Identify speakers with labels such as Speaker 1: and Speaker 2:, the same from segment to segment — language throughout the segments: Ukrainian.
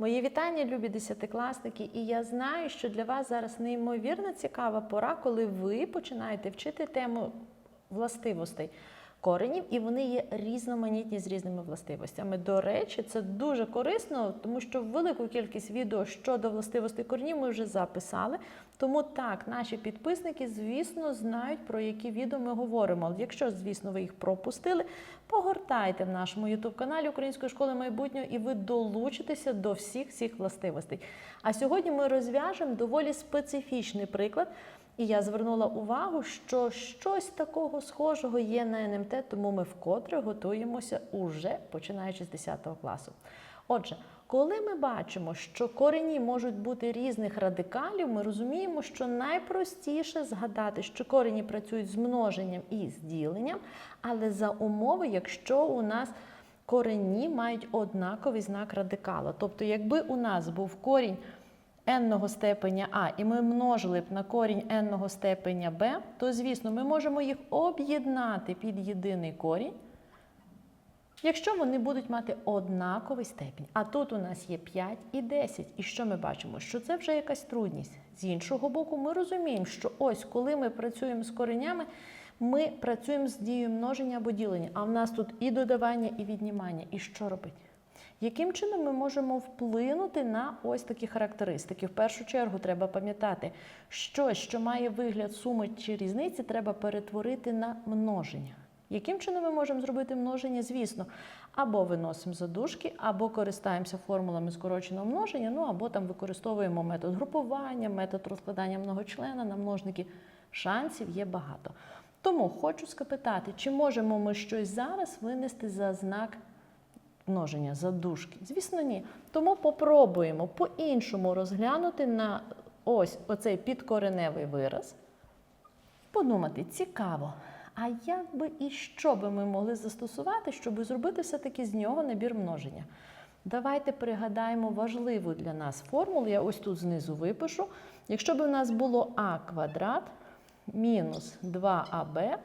Speaker 1: Мої вітання, любі десятикласники, і я знаю, що для вас зараз неймовірно цікава пора, коли ви починаєте вчити тему властивостей коренів, і вони є різноманітні з різними властивостями. До речі, це дуже корисно, тому що велику кількість відео щодо властивостей коренів ми вже записали. Тому так, наші підписники, звісно, знають, про які відео ми говоримо. Якщо, звісно, ви їх пропустили, погортайте в нашому youtube каналі Української школи майбутнього і ви долучитеся до всіх всіх властивостей. А сьогодні ми розв'яжемо доволі специфічний приклад. І я звернула увагу, що щось такого схожого є на НМТ, тому ми вкотре готуємося уже починаючи з 10 класу. Отже, коли ми бачимо, що корені можуть бути різних радикалів, ми розуміємо, що найпростіше згадати, що корені працюють з множенням і з діленням, але за умови, якщо у нас корені мають однаковий знак радикала. Тобто, якби у нас був корінь n степеня А, і ми множили б на корінь n степеня Б, то, звісно, ми можемо їх об'єднати під єдиний корінь, якщо вони будуть мати однаковий степінь. А тут у нас є 5 і 10. І що ми бачимо? Що це вже якась трудність. З іншого боку, ми розуміємо, що ось коли ми працюємо з коренями, ми працюємо з дією множення або ділення, а в нас тут і додавання, і віднімання. І що робити? Яким чином ми можемо вплинути на ось такі характеристики? В першу чергу треба пам'ятати, що, що має вигляд суми чи різниці, треба перетворити на множення. Яким чином ми можемо зробити множення? Звісно, або виносимо задушки, або користаємося формулами скороченого множення, ну або там використовуємо метод групування, метод розкладання многочлена на множники. Шансів є багато. Тому хочу спитати, чи можемо ми щось зараз винести за знак множення задушки? Звісно, ні. Тому попробуємо по-іншому розглянути на ось оцей підкореневий вираз. Подумати, цікаво. А як би і що би ми могли застосувати, щоб зробити все-таки з нього набір множення? Давайте пригадаємо важливу для нас формулу. Я ось тут знизу випишу. Якщо б у нас було а квадрат мінус 2аб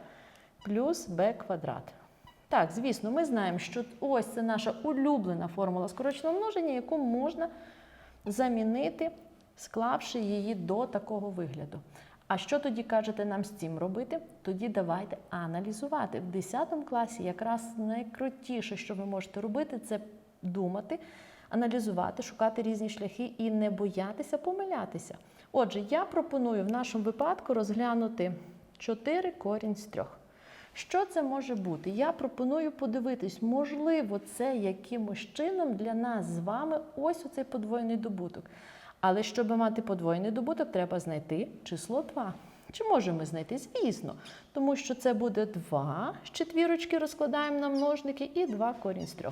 Speaker 1: плюс b квадрат. Так, звісно, ми знаємо, що ось це наша улюблена формула скороченого множення, яку можна замінити, склавши її до такого вигляду. А що тоді кажете нам з цим робити? Тоді давайте аналізувати. В 10 класі якраз найкрутіше, що ви можете робити, це думати, аналізувати, шукати різні шляхи і не боятися помилятися. Отже, я пропоную в нашому випадку розглянути 4 корінь з 3. Що це може бути? Я пропоную подивитись, можливо, це якимось чином для нас з вами ось оцей подвоєний добуток. Але щоб мати подвоєний добуток, треба знайти число 2. Чи можемо ми знайти? Звісно, тому що це буде 2 з четвірочки розкладаємо на множники і 2 корінь з 3.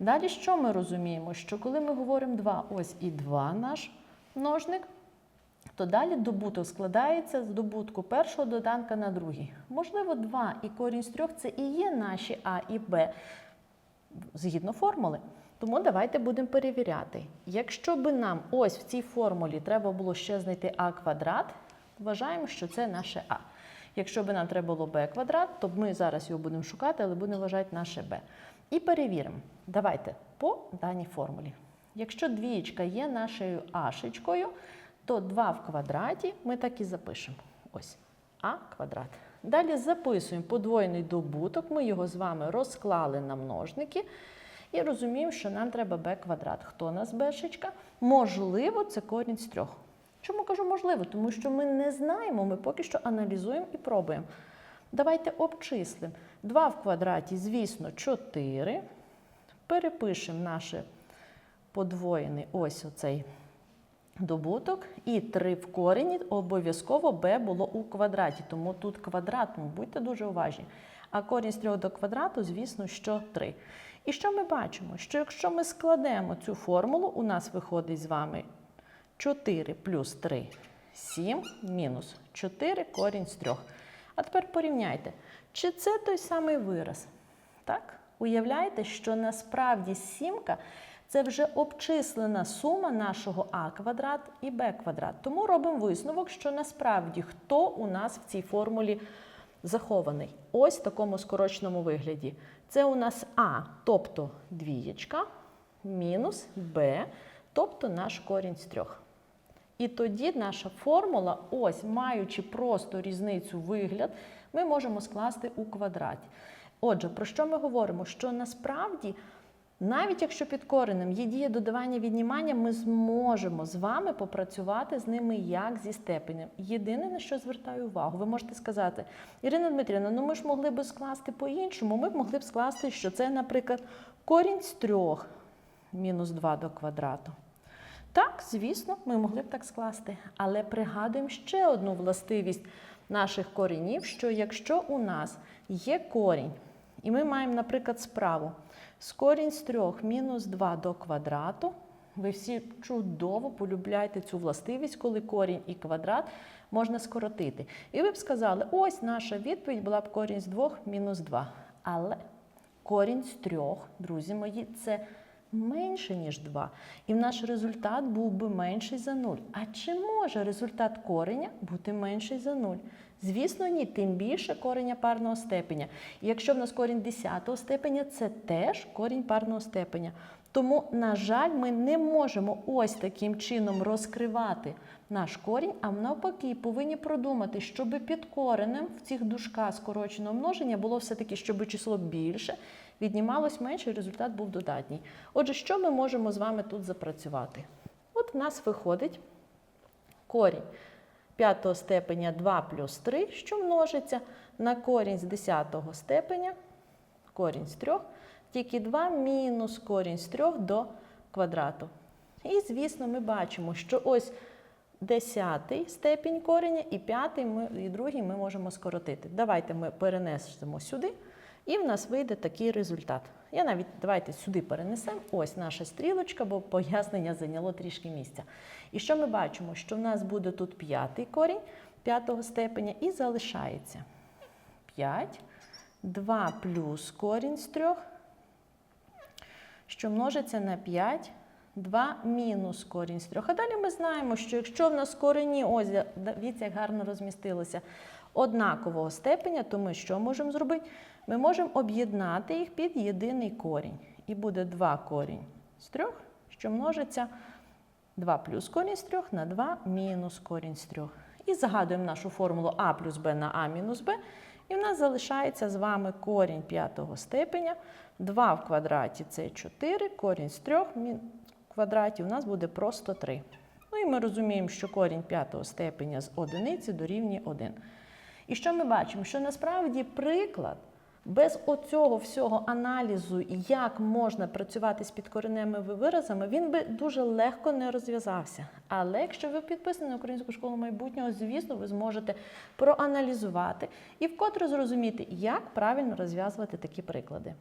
Speaker 1: Далі що ми розуміємо? Що коли ми говоримо 2, ось і 2 наш множник, то далі добуток складається з добутку першого доданка на другий. Можливо, 2 і корінь з 3 це і є наші А і Б згідно формули. Тому давайте будемо перевіряти. Якщо би нам ось в цій формулі треба було ще знайти а квадрат, вважаємо, що це наше А. Якщо б нам треба було b квадрат, то ми зараз його будемо шукати, але будемо вважати наше b. І перевіримо. Давайте по даній формулі. Якщо двієчка є нашою ашечкою, то 2 в квадраті ми так і запишемо. Ось а квадрат. Далі записуємо подвоєний добуток, ми його з вами розклали на множники. І розуміємо, що нам треба b квадрат. Хто нас бешечка? Можливо, це корінь з трьох. Чому кажу можливо? Тому що ми не знаємо, ми поки що аналізуємо і пробуємо. Давайте обчислимо. 2 в квадраті, звісно, 4. Перепишемо наше подвоєний ось оцей добуток. І 3 в корені обов'язково b було у квадраті, тому тут квадрат, ну, будьте дуже уважні. А корінь з 3 до квадрату, звісно, що 3. І що ми бачимо? Що якщо ми складемо цю формулу, у нас виходить з вами 4 плюс 3 7 мінус 4 корінь з 3. А тепер порівняйте, чи це той самий вираз? Так? Уявляєте, що насправді сімка це вже обчислена сума нашого а квадрат і б квадрат. Тому робимо висновок, що насправді хто у нас в цій формулі захований. Ось в такому скороченому вигляді. Це у нас А, тобто двієчка, мінус Б, тобто наш корінь з трьох. І тоді наша формула, ось маючи просто різницю вигляд, ми можемо скласти у квадраті. Отже, про що ми говоримо? Що насправді, навіть якщо під коренем є дія додавання віднімання, ми зможемо з вами попрацювати з ними як зі степенем. Єдине, на що звертаю увагу, ви можете сказати, Ірина Дмитрівна, ну ми ж могли б скласти по-іншому. Ми б могли б скласти, що це, наприклад, корінь з трьох мінус 2 до квадрату. Так, звісно, ми могли б так скласти. Але пригадуємо ще одну властивість наших коренів, що якщо у нас є корінь, і ми маємо, наприклад, справу з корінь з 3 мінус 2 до квадрату, ви всі чудово полюбляєте цю властивість, коли корінь і квадрат можна скоротити. І ви б сказали, ось наша відповідь була б корінь з 2 мінус 2. Але корінь з 3, друзі мої, це менше, ніж 2. І наш результат був би менший за 0. А чи може результат кореня бути менший за 0? Звісно, ні, тим більше кореня парного степеня. І якщо в нас корінь 10 степеня, це теж корінь парного степеня. Тому, на жаль, ми не можемо ось таким чином розкривати наш корінь, а навпаки, повинні продумати, щоб під коренем в цих дужках скороченого множення було все-таки, щоб число більше, віднімалось менше, і результат був додатній. Отже, що ми можемо з вами тут запрацювати? От в нас виходить корінь п'ятого степеня 2 плюс 3, що множиться на корінь з 10 степеня, корінь з 3, тільки 2 мінус корінь з 3 до квадрату. І, звісно, ми бачимо, що ось 10 степінь кореня і 5 ми, і другий ми можемо скоротити. Давайте ми перенесемо сюди, і в нас вийде такий результат. Я навіть давайте сюди перенесемо. Ось наша стрілочка, бо пояснення зайняло трішки місця. І що ми бачимо? Що в нас буде тут п'ятий корінь п'ятого степеня і залишається 5, 2 плюс корінь з 3, що множиться на 5, 2 мінус корінь з 3. А далі ми знаємо, що якщо в нас корені, ось дивіться, як гарно розмістилося, однакового степеня, то ми що можемо зробити? Ми можемо об'єднати їх під єдиний корінь. І буде 2 корінь з 3, що множиться 2 плюс корінь з 3 на 2 мінус корінь з 3. І загадуємо нашу формулу а плюс b на а мінус b. І в нас залишається з вами корінь п'ятого степеня. 2 в квадраті це 4, корінь з 3 квадратів у нас буде просто 3. Ну і ми розуміємо, що корінь п'ятого степеня з одиниці дорівнює 1. І що ми бачимо? Що насправді приклад без оцього всього аналізу, як можна працювати з підкореними виразами, він би дуже легко не розв'язався. Але якщо ви підписані на Українську школу майбутнього, звісно, ви зможете проаналізувати і вкотре зрозуміти, як правильно розв'язувати такі приклади.